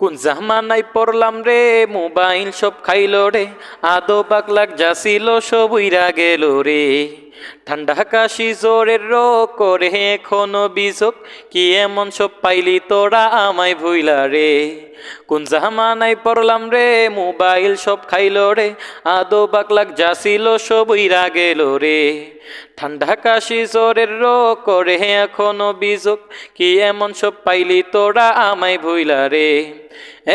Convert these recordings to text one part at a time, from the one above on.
কোন জামানাই পড়লাম রে? মোবাইল সব খাইল রে। আদো বাকলাক যাছিল সব উইরা গেল রে। ঠান্ডা কাশি জোরের রোগ করে এখনও বিজোক কি এমন সব পাইলি তোরা আমায় ভুইলা রে? কোন জামানাই পড়লাম রে? মোবাইল সব খাইল রে। আদো বাকলাক যাছিল সব উইরা গেল রে। ঠান্ডা কাশি জোরের রোগ করে এখনও বিজোক কি এমন সব পাইলি তোরা আমায় ভুইলা রে?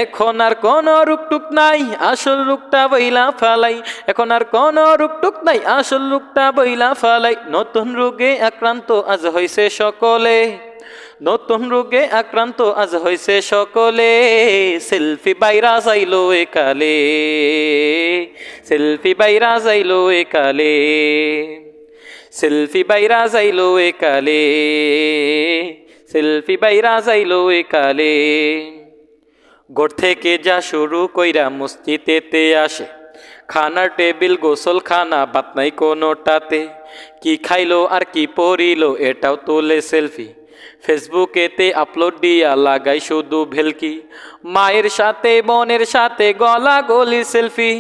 এখন আর কোন রুকটুক নাই, আসল রূপটা বইলা ফালাই। এখন আর কোন রুকটুক নাই, আসল রূপটা বইলা ফালাই। নতুন রোগে আক্রান্ত আজ হইছে সকলে। নতুন রোগে আক্রান্ত আজ হইছে সকলে। সেলফি বাইরা যাইলো একালে সেলফি বাইরা যাইলো একালে সেলফি বাইরা যাইলো একালে সেলফি বাইরা যাইলো একালে ঘর থেকে যা শুরু কইরা মসজিদেতে আসে। খানার টেবিল গোসল খানা বাত নাই কোনোটাতে। কি খাইলো আর কি পরিলো এটাও তোলে সেলফি। ফেসবুকেতে আপলোড দিয়া লাগাই শুধু ভেলকি। মায়ের সাথে, বোনের সাথে গলা গলি সেলফি।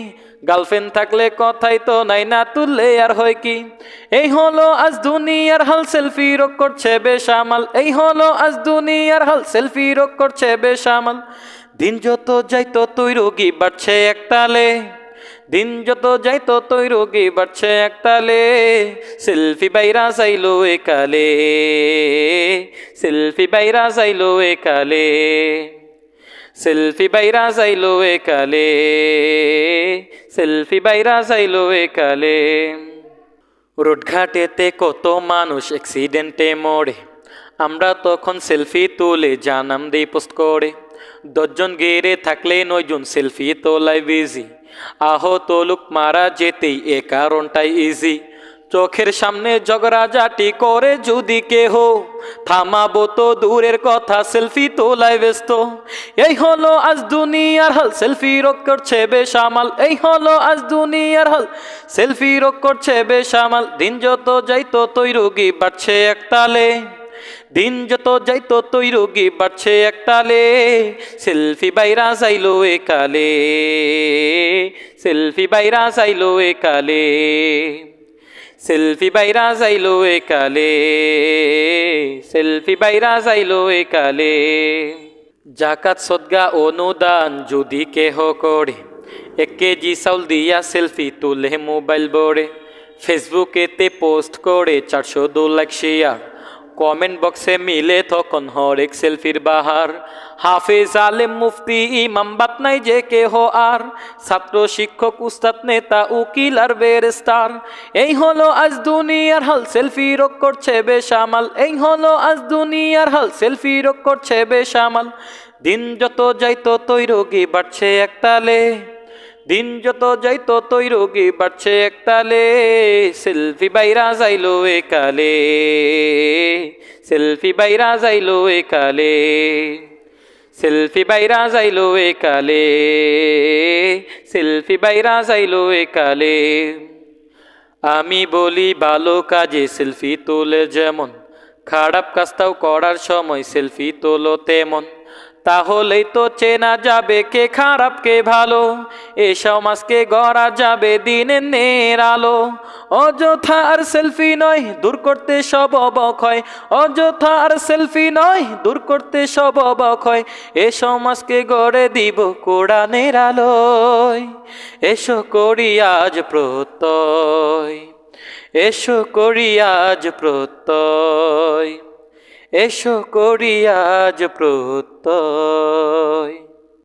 গার্লফ্রেন্ড থাকলে কথাই তো নাই না তুললে আর হয় কি? এই হলো আজ দুনিয়ার হাল, সেলফি রোগ করছে বেসামাল এই হলো আজ দুনিয়ার হাল, সেলফি রোগ করছে বেসামাল দিন যত যাইতো তুই রোগী বাড়ছে একতালে। দিন যত যাইতো তুই রোগী বাড়ছে একতালে। সেলফি বাইরা যাইলো একালে। সেলফি বাইরা যাইলো একালে। সেলফি বাইরা যাইলো একালে। সেলফি বাইরা যাইলো একালে। রোডঘাটেতে কত মানুষ অ্যাক্সিডেন্টে মরে। আমরা তখন সেলফি তুলে জানাম দেই পোস্ট করে। দশজন গেরে থাকলে নয়জন সেলফি তোলায় বিজি আহত লোক মারা যেতেই এ কারণটাই ইজি চোখের সামনে ঝগড়াঝাটি করে যদি কেহ, থামাবো তো দূরের কথা সেলফি তোলায় ব্যস্ত। এই হলো আজ দুনিয়ার হাল সেলফি রোগ করছে বেসামাল। এই হলো আজ দুনিয়ার হাল সেলফি রোগ করছে বেসামাল। দিন যত যাইতো তৈ রোগী বাড়ছে একতালে। দিন যত যাইতো তৈ রোগী বাড়ছে একতালে। সেলফি বাইরা যাইলো একালে। সেলফি বাইরা যাইলো একালে। সেলফি বাইরা যাইলো একালে। সেলফি বাইরা যাইলো একালে। জাকাত, সদগা, অনুদান যদি কেহ করে, এক কেজি চাউল দিয়া সেলফি তুলে মোবাইল বড়ে। ফেসবুকেতে পোস্ট করে চারশো দু লাখ শেয়ার। কমেন্ট বক্সে মিলে তখন হরেক সেলফির বাহার। হাফেজ আলেম মুফতি ইমাম বাতনাই যে কেহ আর। ছাত্র শিক্ষক, উস্তাদ, নেতা, উকিল আর বেরেস্তার। এই হলো আজ দুনিয়ার হাল, সেলফি রোগ করছে বেসামাল। এই হলো আজ দুনিয়ার হাল, সেলফি রোগ করছে বেসামাল। দিন যত যাইতো তৈ রোগী বাড়ছে একতালে। দিন যত যাইতো তৈ রোগী বাড়ছে একতালে সেলফি বাইরা যাইলো একালে সেলফি বাইরা যাইলো একালে সেলফি বাইরা যাইলো একালে সেলফি বাইরা যাইলো একালে আমি বলি ভালো কাজে সেলফি তোলে যেমন, খারাপ কাজটাও করার সময় সেলফি তোলো তেমন। তাহলেই তো চেনা যাবে কে খারাপ, কে ভালো। এ সমাজকে গড়া যাবে দিনের নের আলো। অযথা আর সেলফি নয়, দূর করতে সব অবক্ষয় অযথা আর সেলফি নয়, দূর করতে সব অবক্ষয় এ সমাজকে গড়ে দিব কোরআনের আলোয়। এসো করি আজ প্রত্যয়। এসো করি আজ প্রত্যয়। এসো করি আজ প্রত্যয়।